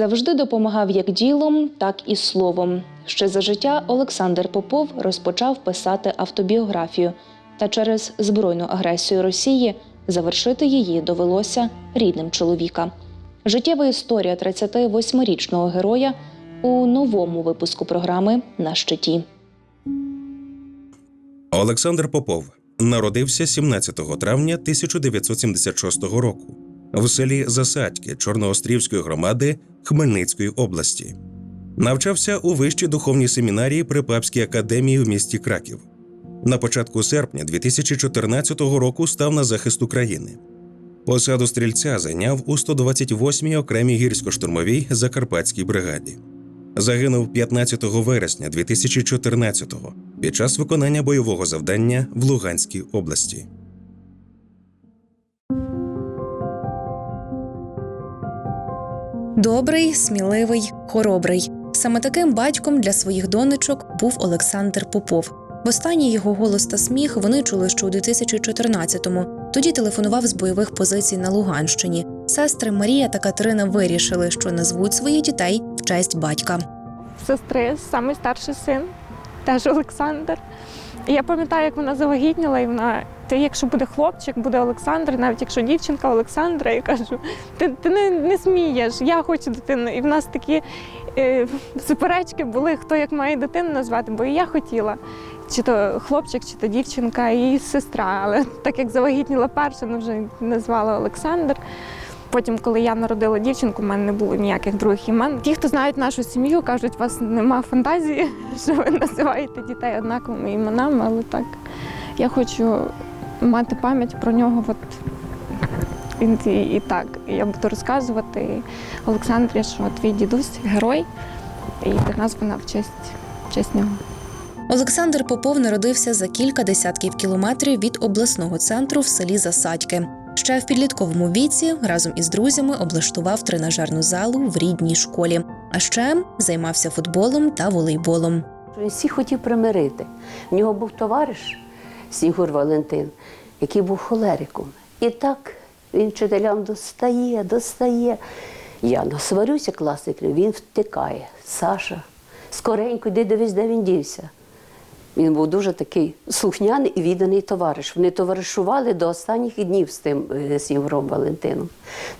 Завжди допомагав як ділом, так і словом. Ще за життя Олександр Попов розпочав писати автобіографію, та через збройну агресію Росії завершити її довелося рідним чоловіка. Життєва історія 38-річного героя у новому випуску програми на щиті. Олександр Попов народився 17 травня 1976 року в селі Засадьки Чорноострівської громади Хмельницької області. Навчався у вищій духовній семінарії при Папській академії в місті Краків. На початку серпня 2014 року став на захист України. Посаду стрільця зайняв у 128-й окремій гірсько-штурмовій Закарпатській бригаді. Загинув 15 вересня 2014-го під час виконання бойового завдання в Луганській області. Добрий, сміливий, хоробрий. Саме таким батьком для своїх донечок був Олександр Попов. Востаннє його голос та сміх вони чули ще у 2014-му. Тоді телефонував з бойових позицій на Луганщині. Сестри Марія та Катерина вирішили, що назвуть своїх дітей в честь батька. сестри, самий старший син, теж Олександр. І я пам'ятаю, як вона завагітніла, і вона, ти якщо буде хлопчик, буде Олександр, навіть якщо дівчинка Олександра, я кажу, ти, ти не, не смієш, я хочу дитину. І в нас такі е, суперечки були, хто як має дитину назвати, бо і я хотіла. Чи то хлопчик, чи то дівчинка, і сестра. Але так як завагітніла перша, вона вже назвала Олександр. Потім, коли я народила дівчинку, в мене не було ніяких других імен. Ті, хто знають нашу сім'ю, кажуть, у вас нема фантазії, що ви називаєте дітей однаковими іменами, але так я хочу мати пам'ять про нього. От і, і так. І я буду розказувати Олександрі, що твій дідусь герой, і для нас вона в честь, в честь нього. Олександр Попов народився за кілька десятків кілометрів від обласного центру в селі Засадьки. Ще в підлітковому віці разом із друзями облаштував тренажерну залу в рідній школі. А ще займався футболом та волейболом. Він всіх хотів примирити. В нього був товариш Снігур Валентин, який був холериком. І так він вчителям достає, достає. Я насварюся класиків, він втикає. Саша, скоренько, йди дивись, де він дівся. Він був дуже такий слухняний і відданий товариш. Вони товаришували до останніх днів з тим е, Снігуром Валентином.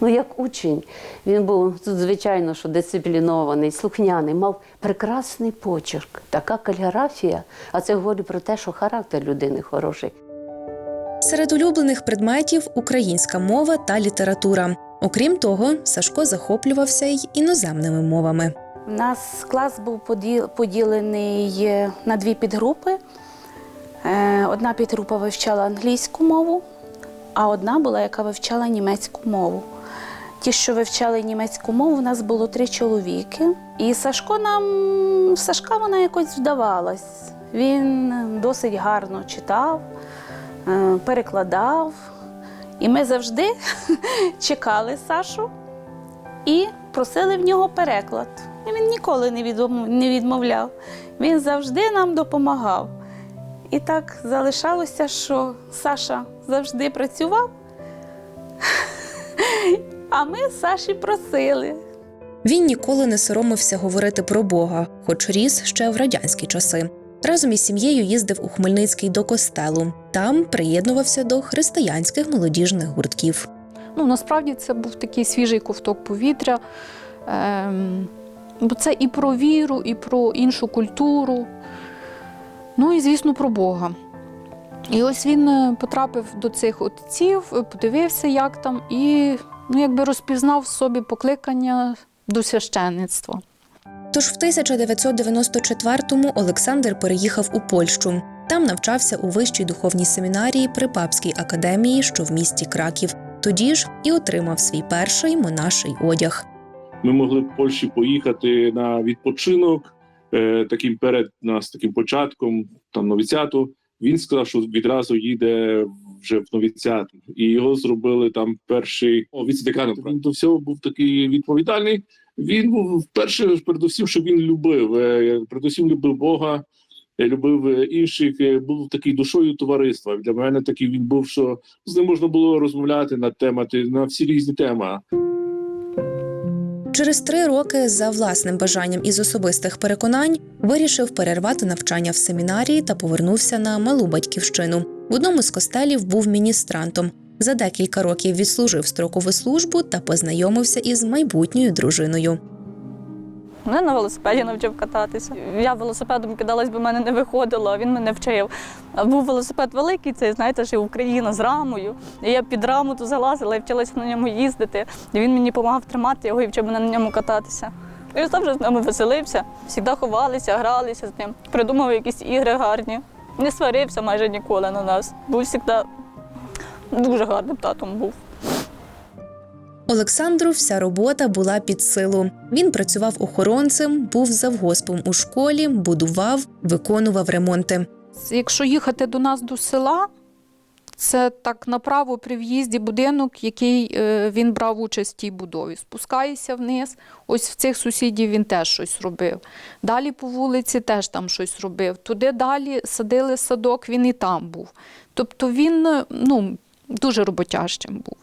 Ну, як учень, він був звичайно, що дисциплінований, слухняний, мав прекрасний почерк, така каліграфія. А це говорить про те, що характер людини хороший. Серед улюблених предметів українська мова та література. Окрім того, Сашко захоплювався й іноземними мовами. У нас клас був поділений е, на дві підгрупи. Е, Одна підгрупа вивчала англійську мову, а одна була, яка вивчала німецьку мову. Ті, що вивчали німецьку мову, у нас було три чоловіки. І Сашко нам Сашка вона якось вдавалась. Він досить гарно читав, е, перекладав. І ми завжди чекали Сашу і просили в нього переклад. І він ніколи не не відмовляв. Він завжди нам допомагав. І так залишалося, що Саша завжди працював, а ми Саші просили. Він ніколи не соромився говорити про Бога, хоч ріс ще в радянські часи. Разом із сім'єю їздив у Хмельницький до костелу. Там приєднувався до християнських молодіжних гуртків. Ну, насправді це був такий свіжий ковток повітря. Ем, бо це і про віру, і про іншу культуру. Ну і, звісно, про Бога. І ось він е, потрапив до цих отців, е, подивився, як там, і ну, якби розпізнав в собі покликання до священництва. Тож в 1994-му Олександр переїхав у Польщу. Там навчався у вищій духовній семінарії при Папській академії, що в місті Краків. Тоді ж і отримав свій перший монаший одяг. Ми могли в Польщі поїхати на відпочинок е, таким перед нас, таким початком там новіцяту. Він сказав, що відразу їде вже в новіцяту, і його зробили там перший о, віце-деканом. Він до всього був такий відповідальний. Він був вперше, передусім, що він любив. е, Передусім любив Бога, любив е, інших. Був такий душою товариства. Для мене такий він був, що з ним можна було розмовляти на темати на всі різні теми. Через три роки, за власним бажанням із особистих переконань, вирішив перервати навчання в семінарії та повернувся на малу батьківщину. В одному з костелів був міністрантом. За декілька років відслужив строкову службу та познайомився із майбутньою дружиною. Мене на велосипеді навчив кататися. Я велосипедом кидалась, бо в мене не виходило, а він мене вчив. А був велосипед великий, цей, знаєте, ж Україна з рамою. І я під раму ту залазила і вчилася на ньому їздити. І він мені допомагав тримати його і вчив мене на ньому кататися. І завжди з нами веселився, завжди ховалися, гралися з ним, придумав якісь ігри гарні. Не сварився майже ніколи на нас. Був завжди дуже гарним татом був. Олександру вся робота була під силу. Він працював охоронцем, був завгоспом у школі, будував, виконував ремонти. Якщо їхати до нас до села, це так направо при в'їзді будинок, який е, він брав участь в тій будові. Спускаєшся вниз, ось в цих сусідів він теж щось робив. Далі по вулиці теж там щось робив. Туди далі садили садок, він і там був. Тобто він е, ну, дуже роботящим був.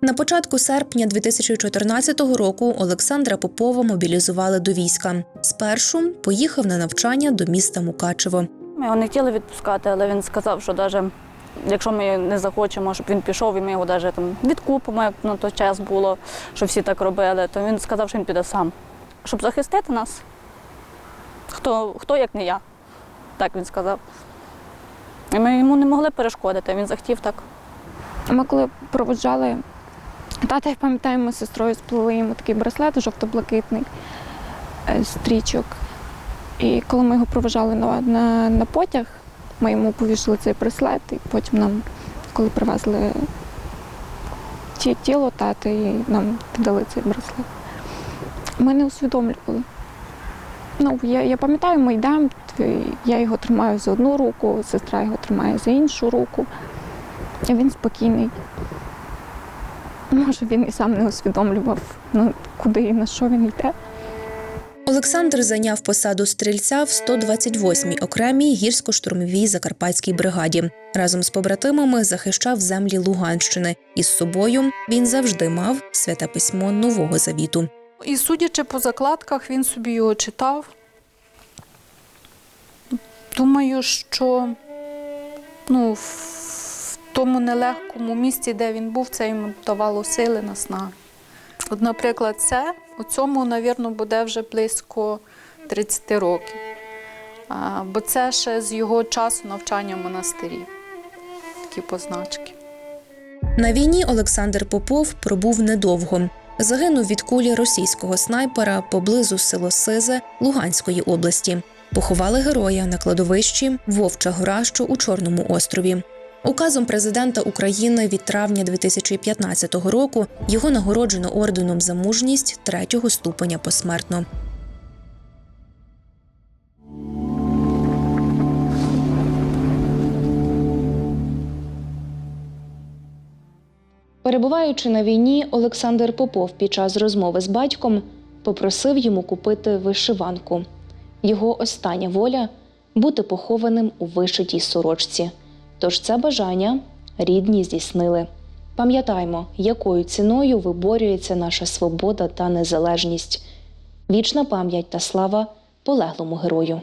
На початку серпня 2014 року Олександра Попова мобілізували до війська. Спершу поїхав на навчання до міста Мукачево. Ми його не хотіли відпускати, але він сказав, що навіть якщо ми не захочемо, щоб він пішов, і ми його навіть там відкупимо, як на той час було, що всі так робили, то він сказав, що він піде сам, щоб захистити нас. Хто, хто як не я, так він сказав. І ми йому не могли перешкодити, він захотів так. Ми коли проводжали тата, я пам'ятаю, ми з сестрою сплели йому такий браслет жовто-блакитний е, стрічок. І коли ми його проважали на, на, на потяг, ми йому повішали цей браслет, і потім нам, коли привезли ті, тіло тати, і нам дали цей браслет. Ми не усвідомлювали. Ну, я, я пам'ятаю, ми йдемо, я його тримаю за одну руку, сестра його тримає за іншу руку. І він спокійний. Може, він і сам не усвідомлював, ну, куди і на що він йде. Олександр зайняв посаду стрільця в 128-й окремій гірсько-штурмовій закарпатській бригаді. Разом з побратимами захищав землі Луганщини. Із собою він завжди мав святе письмо Нового Завіту. І судячи по закладках, він собі його читав. Думаю, що ну, тому нелегкому місці, де він був, це йому давало сили наснаги. От, наприклад, це у цьому, навірно, буде вже близько 30 років. Бо це ще з його часу навчання в монастирі. Такі позначки. На війні Олександр Попов пробув недовго. Загинув від кулі російського снайпера поблизу село Сизе Луганської області. Поховали героя на кладовищі Вовча Гора, що у Чорному острові. Указом президента України від травня 2015 року його нагороджено орденом за мужність третього ступеня посмертно. Перебуваючи на війні, Олександр Попов під час розмови з батьком попросив йому купити вишиванку. Його остання воля бути похованим у вишитій сорочці. Тож це бажання рідні здійснили. Пам'ятаймо, якою ціною виборюється наша свобода та незалежність. Вічна пам'ять та слава полеглому герою.